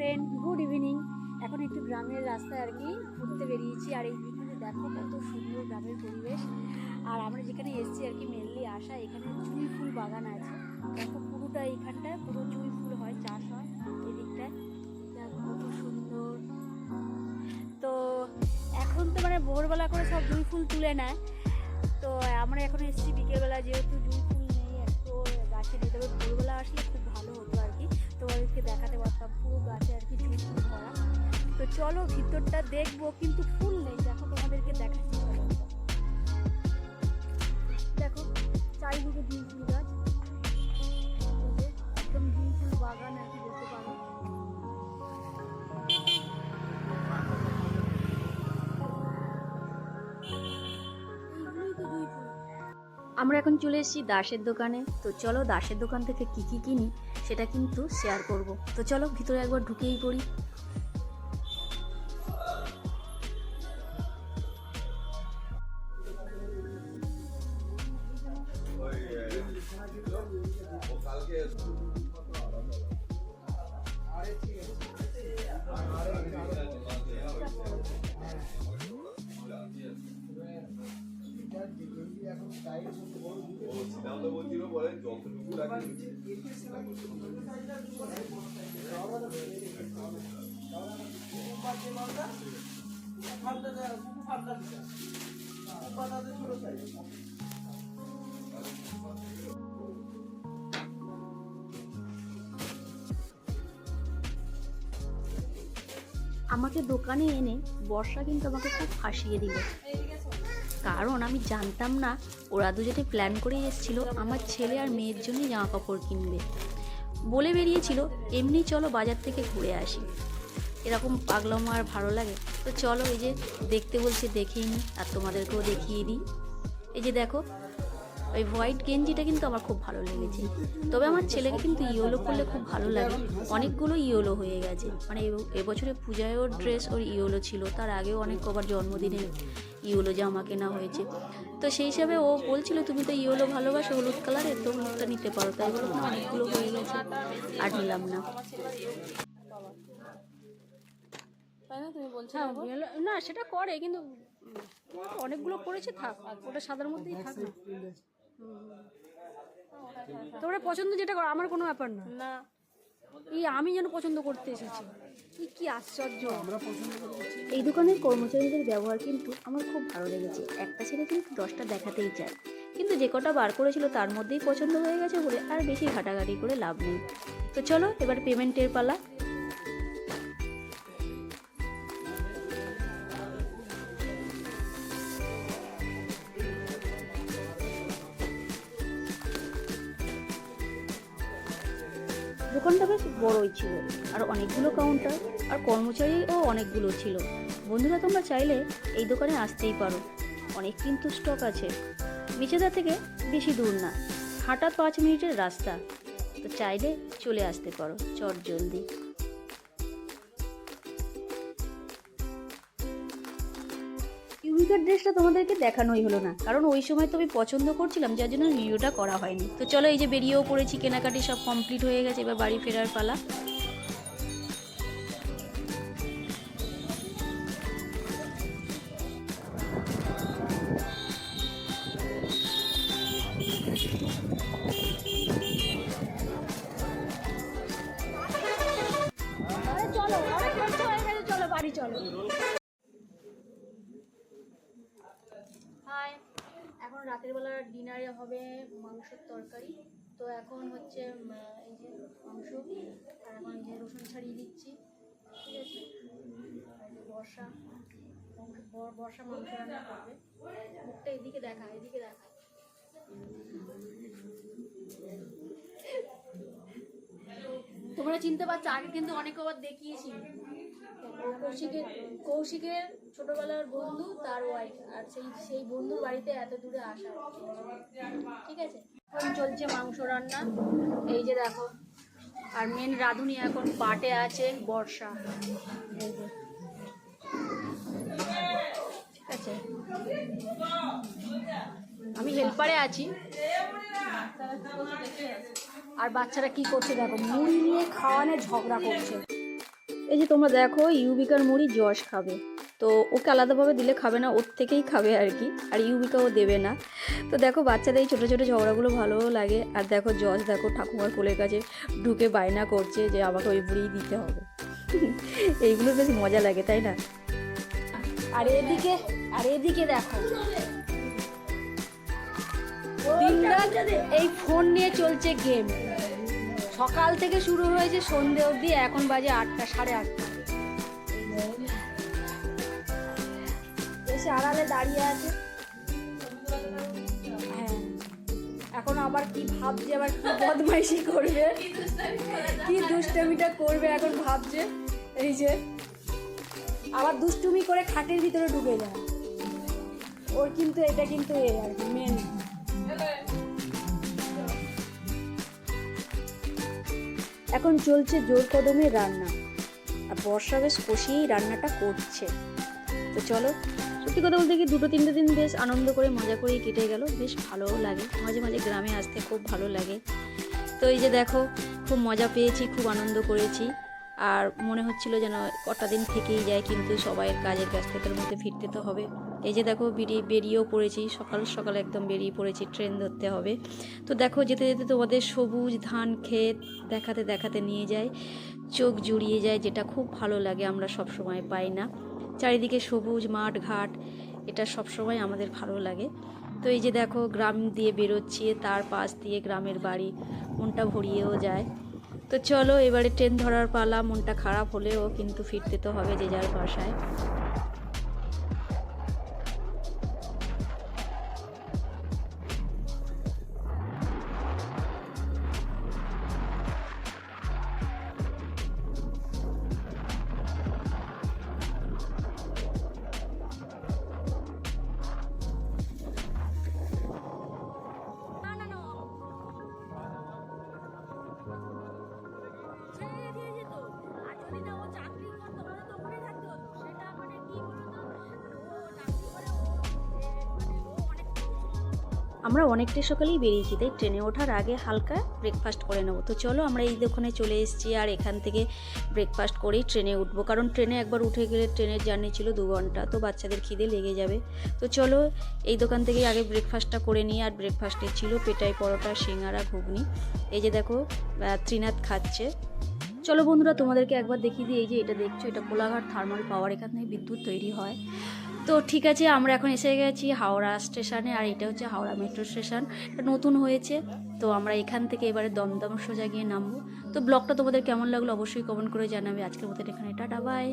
Friend good evening এখন একটু গ্রামের রাস্তায় আর কি ঘুরতে বেরিয়েছি। আর এই দিকে দেখো কত সুন্দর গ্রামের পরিবেশ। আর আমরা যেখানে এসেছি আর কি মেনলি আসা এখানে চুই ফুল বাগান আছে। দেখো পুরোটা এইখানটায়, পুরো চুই ফুল হয়, চাষ হয় এই দিকটায় দেখো কত সুন্দর। তো এখন তো মানে ভোরবেলা করে সব জুই ফুল তুলে নেয়। তো আমরা এখন এসেছি বিকেলবেলা, যেহেতু জুই ফুল তো চলো ভিতরটা দেখব, কিন্তু ফুল নেই। দেখো তোমাদেরকে চলো। দেখো, চারিদিকে জুই ফুল গাছ। একদম জুই ফুল বাগান আর কি পারো। আমরা এখন চলে এসেছি দাসের দোকানে। তো চলো দাসের দোকান থেকে কি কি কিনি, সেটা কিন্তু শেয়ার করব। তো চলো ভিতরে একবার ঢুকেই পড়ি। সিদ্ধান্ত বলছিল বলে যতটুকু লাগে আমাকে দোকানে এনে বর্ষা কিন্তু আমাকে খুব ফাঁসিয়ে দিল। কারণ আমি জানতাম না, ওরা দুজনে প্ল্যান করে এসেছিল আমার ছেলে আর মেয়ের জন্যই জামা কাপড় কিনবে। বলে বেরিয়েছিল, এমনি চলো বাজার থেকে ঘুরে আসি। এরকম পাগলাম আর ভালো লাগে। তো চলো এই যে দেখতে বলছে দেখেই নি, আর তোমাদেরকেও দেখিয়ে দিই। এই যে দেখো ওই হোয়াইট গেঞ্জিটা কিন্তু আমার খুব ভালো লেগেছে। তবে আমার ছেলেকে কিন্তু ইয়েলো করলে খুব ভালো লাগে। অনেকগুলো ইয়েলো হয়ে গেছে। মানে এবছরে পূজায় ওর ড্রেস ওর ইয়েলো ছিল। তার আগেও অনেক কবার জন্মদিনে ইয়েলো জামা কেনা হয়েছে। তো সেই হিসাবে ও বলছিল তুমি তো ইয়েলো ভালোবাসো হলুদ কালারের তো হলুদটা নিতে পারো। তাই বলে অনেকগুলো হয়ে গেছে। আর নিলাম না। হ্যাঁ না সেটা করে কিন্তু অনেকগুলো করেছে থাক। ওটা সাদার মধ্যেই থাক না। তোমরা পছন্দ যেটা করো আমার কোনো ব্যাপার না। না। এই আমি যেন পছন্দ করতে এসেছি। কি কি আশ্চর্য। এই দোকানের কর্মচারীদের ব্যবহার কিন্তু আমার খুব ভালো লেগেছে। একটা ছেলে কিন্তু দশটা দেখাতেই চায়। কিন্তু যে কটা বার করেছিল তার মধ্যেই পছন্দ হয়ে গেছে বলে আর বেশি ঘাটাঘাটি করে লাভ নেই। তো চলো এবার পেমেন্টের পালা। দোকানটা বেশ বড়ই ছিল, আর অনেকগুলো কাউন্টার আর কর্মচারীও অনেকগুলো ছিল। বন্ধুরা, তোমরা চাইলে এই দোকানে আসতেই পারো। অনেক কিন্তু স্টক আছে। মিচেদা থেকে বেশি দূর না, হাঁটা পাঁচ মিনিটের রাস্তা। তো চাইলে চলে আসতে পারো চট জলদি ইউনিকার ড্রেসটা তোমাদেরকে দেখানোই হলো না। কারণ ওই সময় তো আমি পছন্দ করছিলাম, যার জন্য ভিডিওটা করা হয়নি। তো চলো এই যে বেরিয়েও পড়েছি, কেনাকাটি সব কমপ্লিট হয়ে গেছে, এবার বাড়ি ফেরার পালা। চলো, বাড়ি চলো। এখন রাতের বেলা ডিনারে হবে মাংসের তরকারি। তো এখন হচ্ছে এই যে মাংস, আর এখন যে রসুন ছাড়িয়ে দিচ্ছি, ঠিক আছে? বর্ষা বর্ষা মাংস রান্না করবে। মুখটা এদিকে দেখা এদিকে দেখা। তোমরা চিনতে পারছ, আগে কিন্তু অনেক আবার দেখিয়েছি। কৌশিকের কৌশিকের ছোটবেলার বন্ধু, তার ওয়াইফ আর সেই সেই বন্ধুর বাড়িতে এত দূরে আসা ঠিক আছে? এখন চলছে মাংস রান্না। এই যে দেখো, আর মেন রাঁধুনি এখন পাটে আছে বর্ষা। ঠিক আছে? আমি হেল্পারে আছি। আর বাচ্চারা কি করছে দেখো, মুড়ি নিয়ে খাওয়ানো ঝগড়া করছে। এই যে তোমরা দেখো, ইউবিকার মুড়ি জশ খাবে। তো ওকে আলাদাভাবে দিলে খাবে না, ওর থেকেই খাবে আর কি। আর ইউবিকাও দেবে না। তো দেখো, বাচ্চাদের এই ছোটো ছোটো ঝগড়াগুলো ভালোও লাগে। আর দেখো, যশ দেখো, ঠাকুমার কোলের কাছে ঢুকে বায়না করছে যে আমাকে ওই মুড়িই দিতে হবে। এইগুলো বেশ মজা লাগে, তাই না? আর এদিকে আর এদিকে দেখো। এই ফোন নিয়ে চলছে গেম। সকাল থেকে শুরু হয়েছে সন্ধে অবধি, এখন বাজে আটটা, সাড়ে আটটা। এসে আড়ালে দাঁড়িয়ে আছে। হ্যাঁ। এখন আবার কি ভাবছে, আবার কি বদমাইশি করবে? কি দুষ্টামিটা করবে এখন ভাবছে? এই যে। আবার দুষ্টুমি করে খাটের ভিতরে ঢুকে যায়। ওর কিন্তু এটা কিন্তু এ আর কি মেন এখন চলছে জোর কদমে রান্না। আর বর্ষা বেশ কষিয়েই রান্নাটা করছে। তো চলো, সত্যি কথা বলতে কি দুটো তিনটে দিন বেশ আনন্দ করে, মজা করেই কেটে গেল। বেশ ভালোও লাগে। মাঝে মাঝে গ্রামে আসতে খুব ভালো লাগে। তো এই যে দেখো, খুব মজা পেয়েছি, খুব আনন্দ করেছি। আর মনে হচ্ছিল যেন কটা দিন থেকেই যায়, কিন্তু সবাই কাজের ব্যস্ততার মধ্যে ফিরতে তো হবে। এই যে দেখো বেরিয়ে, বেরিয়েও পড়েছি, সকাল সকাল একদম বেরিয়ে পড়েছি ট্রেন ধরতে হবে। তো দেখো যেতে যেতে তোমাদের সবুজ ধান ক্ষেত দেখাতে দেখাতে নিয়ে যায় চোখ জুড়িয়ে যায় যেটা খুব ভালো লাগে, আমরা সব সময় পাই না। চারিদিকে সবুজ মাঠ ঘাট, এটা সব সময় আমাদের ভালো লাগে। তো এই যে দেখো গ্রাম দিয়ে বেরোচ্ছি, তার পাশ দিয়ে গ্রামের বাড়ি, মনটা ভরিয়েও যায়। তো চলো এবারে ট্রেন ধরার পালা, মনটা খারাপ হলেও কিন্তু ফিরতে তো হবে যে যার বাসায়। আমরা অনেকটাই সকালেই বেরিয়েছি, তাই ট্রেনে ওঠার আগে হালকা ব্রেকফাস্ট করে নেব। তো চলো আমরা এই দোকানে চলে এসেছি আর এখান থেকে ব্রেকফাস্ট করেই ট্রেনে উঠবো। কারণ ট্রেনে একবার উঠে গেলে ট্রেনের জার্নি ছিল দু ঘণ্টা, তো বাচ্চাদের খিদে লেগে যাবে। তো চলো এই দোকান থেকেই আগে ব্রেকফাস্টটা করে নিই। আর ব্রেকফাস্টে ছিল পেটাই পরোটা, সিঙ্গারা, ঘুগনি। এই যে দেখো ত্রিনাথ খাচ্ছে। চলো বন্ধুরা, তোমাদেরকে একবার দেখিয়ে দিই, এই যে এটা দেখছ, এটা কোলাঘাট থার্মাল পাওয়ার এখান থেকে বিদ্যুৎ তৈরি হয়। তো ঠিক আছে, আমরা এখন এসে গেছি হাওড়া স্টেশনে আর এটা হচ্ছে হাওড়া মেট্রো স্টেশন এটা নতুন হয়েছে। তো আমরা এখান থেকে এবারে দমদম সোজা গিয়ে নামবো। তো ব্লগটা তোমাদের কেমন লাগল অবশ্যই কমেন্ট করে জানাবে। আজকের মতো এখানে, টাটা বাই